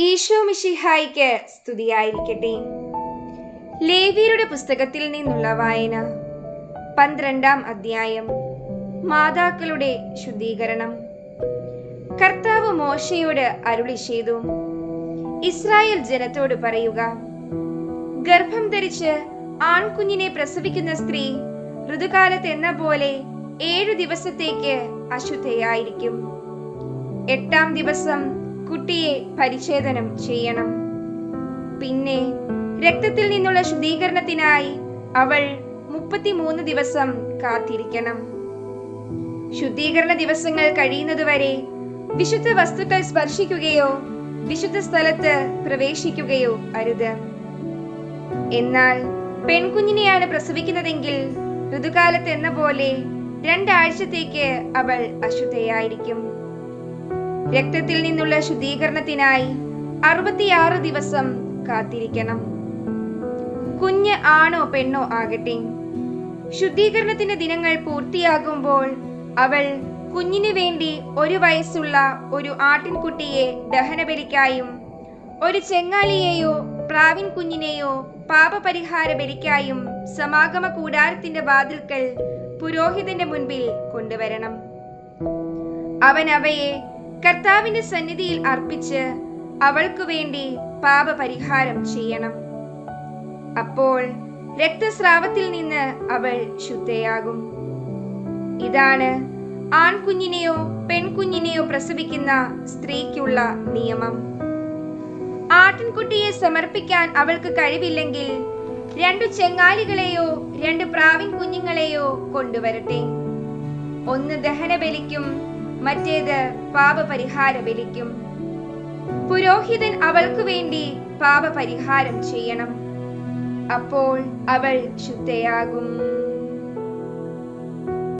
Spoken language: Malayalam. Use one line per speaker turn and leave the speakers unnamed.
ഈശോ മിഷിഹായിക്ക് സ്തുതിയായിരിക്കട്ടെ. ലേവിയരുടെ പുസ്തകത്തിൽ നിന്നുള്ള വായന പന്ത്രണ്ടാം അധ്യായം മാതാക്കളുടെ ശുദ്ധീകരണം. കർത്താവ് മോശയോട് അരുളി ചെയ്തു ഇസ്രായേൽ ജനത്തോട് പറയുക ഗർഭം ധരിച്ച് ആൺകുഞ്ഞിനെ പ്രസവിക്കുന്ന സ്ത്രീ ഋതുകാലത്ത് എന്ന പോലെ ഏഴു ദിവസത്തേക്ക് അശുദ്ധയായിരിക്കും. എട്ടാം ദിവസം കുട്ടിയെ പരിച്ഛേദനം ചെയ്യണം. പിന്നെ രക്തത്തിൽ നിന്നുള്ള ശുദ്ധീകരണത്തിനായി അവൾ മുപ്പത്തിമൂന്ന് ദിവസം കാത്തിരിക്കണം. ശുദ്ധീകരണ ദിവസങ്ങൾ കഴിയുന്നതുവരെ വിശുദ്ധ വസ്തുക്കൾ സ്പർശിക്കുകയോ വിശുദ്ധ സ്ഥലത്ത് പ്രവേശിക്കുകയോ അരുത്. എന്നാൽ പെൺകുഞ്ഞിനെയാണ് പ്രസവിക്കുന്നതെങ്കിൽ ഋതുകാലത്ത് എന്ന പോലെ രണ്ടാഴ്ചത്തേക്ക് അവൾ അശുദ്ധയായിരിക്കും. രക്തത്തിൽ നിന്നുള്ള ശുദ്ധീകരണത്തിനായി അറുപത്തിയാറ് ദിവസം കാത്തിരിക്കണം. കുഞ്ഞ് ആണോ പെണ്ണോ ആകട്ടെ. ശുദ്ധീകരണത്തിന്റെ ദിനങ്ങൾ പൂർത്തിയാകുമ്പോൾ അവൾ കുഞ്ഞിനു വേണ്ടി ഒരു വയസ്സുള്ള ഒരു ആട്ടിൻകുട്ടിയെ ദഹനബലിക്കായും ഒരു ചെങ്ങാലിയെയോ പ്രാവിൻ കുഞ്ഞിനെയോ പാപപരിഹാര ബലിക്കായും സമാഗമ കൂടാരത്തിന്റെ വാതിൽക്കൽ പുരോഹിതന്റെ മുൻപിൽ കൊണ്ടുവരണം. അവൻ അവയെ കർത്താവിന്റെ സന്നിധിയിൽ അർപ്പിച്ച് അവൾക്കു വേണ്ടി പാപപരിഹാരം ചെയ്യണം. അപ്പോൾ രക്തസ്രാവത്തിൽ നിന്ന് അവൾ ശുദ്ധയാകും. ഇതാണ് ആൺകുഞ്ഞിനെയോ പെൺകുഞ്ഞിനെയോ പ്രസവിക്കുന്ന സ്ത്രീക്കുള്ള നിയമം. ആട്ടിൻകുട്ടിയെ സമർപ്പിക്കാൻ അവൾക്ക് കഴിവില്ലെങ്കിൽ രണ്ടു ചെങ്ങാലികളെയോ രണ്ട് പ്രാവിൻ കുഞ്ഞുങ്ങളെയോ കൊണ്ടുവരട്ടെ. ഒന്ന് ദഹനബലിക്കും മറ്റേത് പാപപരിഹാര ബലിക്കും. പുരോഹിതൻ അവൾക്കു വേണ്ടി പാപപരിഹാരം ചെയ്യണം. അപ്പോൾ അവൾ ശുദ്ധയാകും.